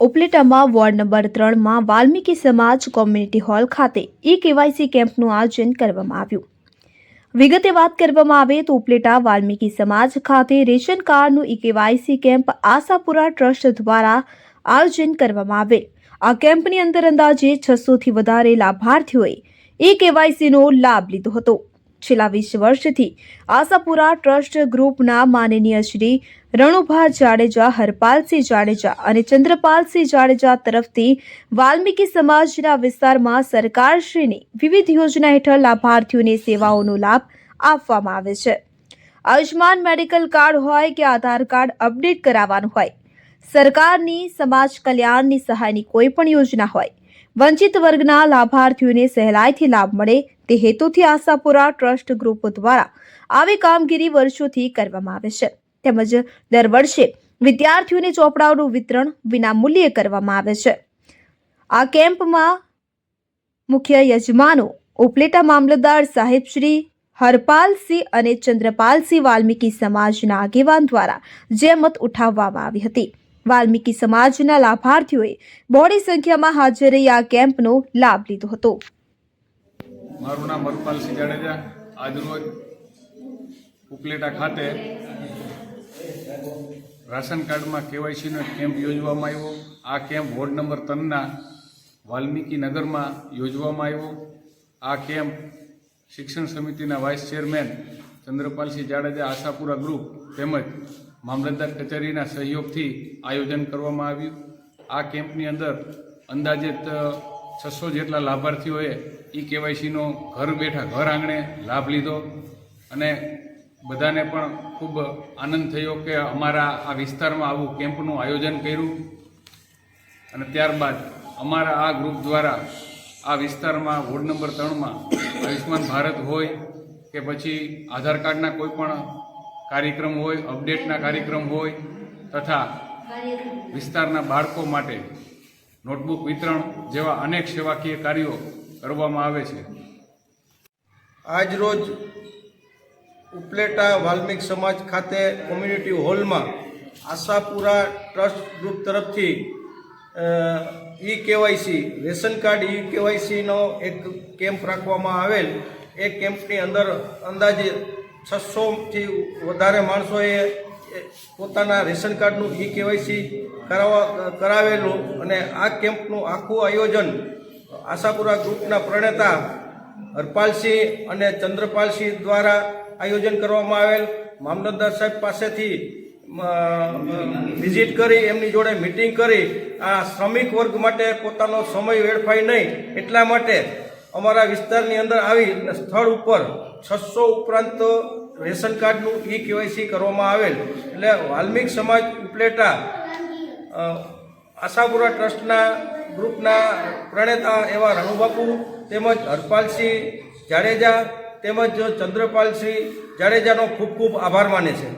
ઉપલેટામાં ward number ત્રણમાં વાલ્મીકી સમાજ community hall ખાતે ઈ કેવાયસી કેમ્પનું આયોજન કરવામાં આવ્યું. વિગતે વાત કરવામાં આવે તો ઉપલેટા વાલ્મીકી સમાજ ખાતે રેશન કાર્ડનું e KYC camp Ashapura trust દ્વારા આયોજન કરવામાં આવેલ આ કેમ્પની અંદર અંદાજે છસોથી વધારે લાભાર્થીઓએ ઈ કેવાયસીનો લાભ લીધો હતો. છેલ્લા વીસ વર્ષથી આશાપુરા ટ્રસ્ટ ગ્રુપના માનનીય શ્રી રણુભા જાડેજા, હરપાલસિંહ જાડેજા અને ચંદ્રપાલસિંહ જાડેજા તરફથી વાલ્મીકી સમાજના વિસ્તારમાં સરકારશ્રીની વિવિધ યોજના હેઠળ લાભાર્થીઓને સેવાઓનો લાભ આપવામાં આવે છે. આયુષ્માન મેડિકલ કાર્ડ હોય કે આધાર કાર્ડ અપડેટ કરાવવાનું હોય, સરકારની સમાજ કલ્યાણની સહાયની કોઈ પણ યોજના હોય વંચિત વર્ગના લાભાર્થીઓને સહેલાઈથી લાભ મળે તે હેતુથી આશાપુરા ટ્રસ્ટ ગ્રુપ દ્વારા આવી કામગીરી વર્ષોથી કરવામાં આવે છે. તેમજ દર વર્ષે વિદ્યાર્થીઓને ચોપડાઓનું વિતરણ વિનામૂલ્યે કરવામાં આવે છે. આ કેમ્પમાં મુખ્ય યજમાનો ઉપલેટા મામલતદાર સાહેબ શ્રી હરપાલસિંહ અને ચંદ્રપાલસિંહ વાલ્મીકી સમાજના આગેવાન દ્વારા જેમત ઉઠાવવામાં આવી હતી. વાલ્મીકી સમાજના લાભાર્થીઓએ બોડી સંખ્યામાં હાજર રહી આ કેમ્પનો લાભ લીધો હતો. મારું નામ હરપાલસિંહ જાડેજા. આજરોજ ઉપલેટા ખાતે રાશન કાર્ડમાં કેવાયસીનો કેમ્પ યોજવામાં આવ્યો. આ કેમ્પ વોર્ડ નંબર ત્રણના વાલ્મીકી નગરમાં યોજવામાં આવ્યો. આ કેમ્પ શિક્ષણ સમિતિના vice chairman Chandrapalsinh Jadeja Ashapura group તેમજ મામલતદાર કચેરીના સહયોગથી આયોજન કરવામાં આવ્યું. આ કેમ્પની અંદર અંદાજિત છસો જેટલા લાભાર્થીઓએ ઈ કેવાયસીનો ઘર બેઠા, ઘર આંગણે લાભ લીધો અને બધાને પણ ખૂબ આનંદ થયો કે અમારા આ વિસ્તારમાં આવું કેમ્પનું આયોજન કર્યું. અને ત્યારબાદ અમારા આ ગ્રુપ દ્વારા આ વિસ્તારમાં વોર્ડ નંબર ત્રણમાં આયુષ્માન ભારત હોય કે પછી આધાર કાર્ડના કોઈ પણ કાર્યક્રમ હોય, અપડેટના કાર્યક્રમ હોય તથા વિસ્તારના બાળકો માટે નોટબુક વિતરણ જેવા અનેક સેવાકીય કાર્યો કરવામાં આવે છે. આજ રોજ ઉપલેટા વાલ્મીક સમાજ ખાતે કોમ્યુનિટી હોલમાં આશાપુરા ટ્રસ્ટ ગ્રુપ તરફથી e KYC ration card e કેવાયસીનો એક કેમ્પ રાખવામાં આવેલ. એ કેમ્પની અંદર અંદાજે છસોથી વધારે માણસોએ પોતાના રેશન કાર્ડનું ઈ કેવાયસી કરાવવા, કરાવેલું અને આ કેમ્પનું આખું આયોજન આશાપુરા ગ્રુપના પ્રણેતા હરપાલસિંહ અને ચંદ્રપાલસિંહ દ્વારા આયોજન કરવામાં આવેલ. મામલતદાર સાહેબ પાસેથી વિઝિટ કરી, એમની જોડે મિટિંગ કરી. આ શ્રમિક વર્ગ માટે પોતાનો સમય વેડફાય નહીં એટલા માટે અમારા વિસ્તારની અંદર આવી અને સ્થળ ઉપર છસો ઉપરાંત રેશન કાર્ડનું ઈ કેવાયસી કરવામાં આવેલ. એટલે વાલ્મીક સમાજ ઉપલેટા આશાપુરા ટ્રસ્ટના ગ્રુપના પ્રણેતા એવા રણુબાપુ તેમજ હરપાલસિંહ જાડેજા તેમજ ચંદ્રપાલસિંહ જાડેજાનો ખૂબ ખૂબ આભાર માને છે.